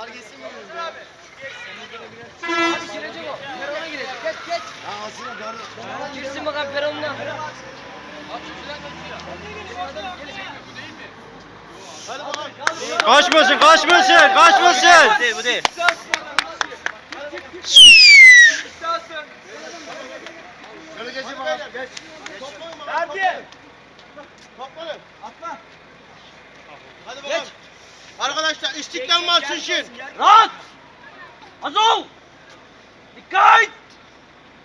Onlar geçsin mi? Abi. Hadi girecek o. Peron'a girecek. Geç geç. Ha aslında doğru. Ha, girsin bakalım Peron'la. At şuradan geçiyor. Kaçmasın, kaçmasın, kaçmasın. Bu değil, bu değil. Şöyle geçeyim abi, geç. Toplayın bana. Erdi. Arkadaşlar istiklal marşı için. Rahat. Az ol. Dikkat.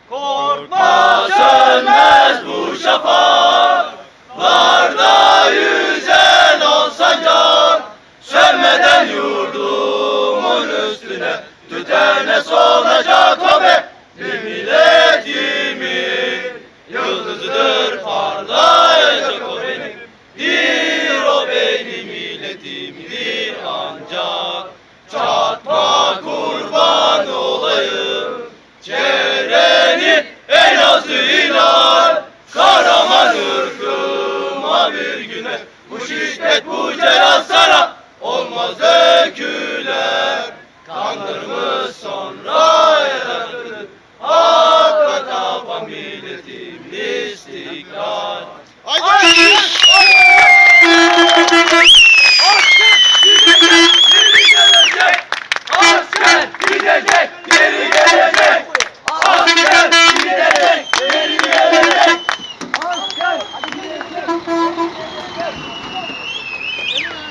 Korkma sönmez bu şafaklarda yüzen olsa can Sönmeden yurdumun üstüne tütene solacak Celal sana olmaz öyküler Kandırmış sonra yaratılır Hakka kafa milletim istiklal Haydi! Haydi!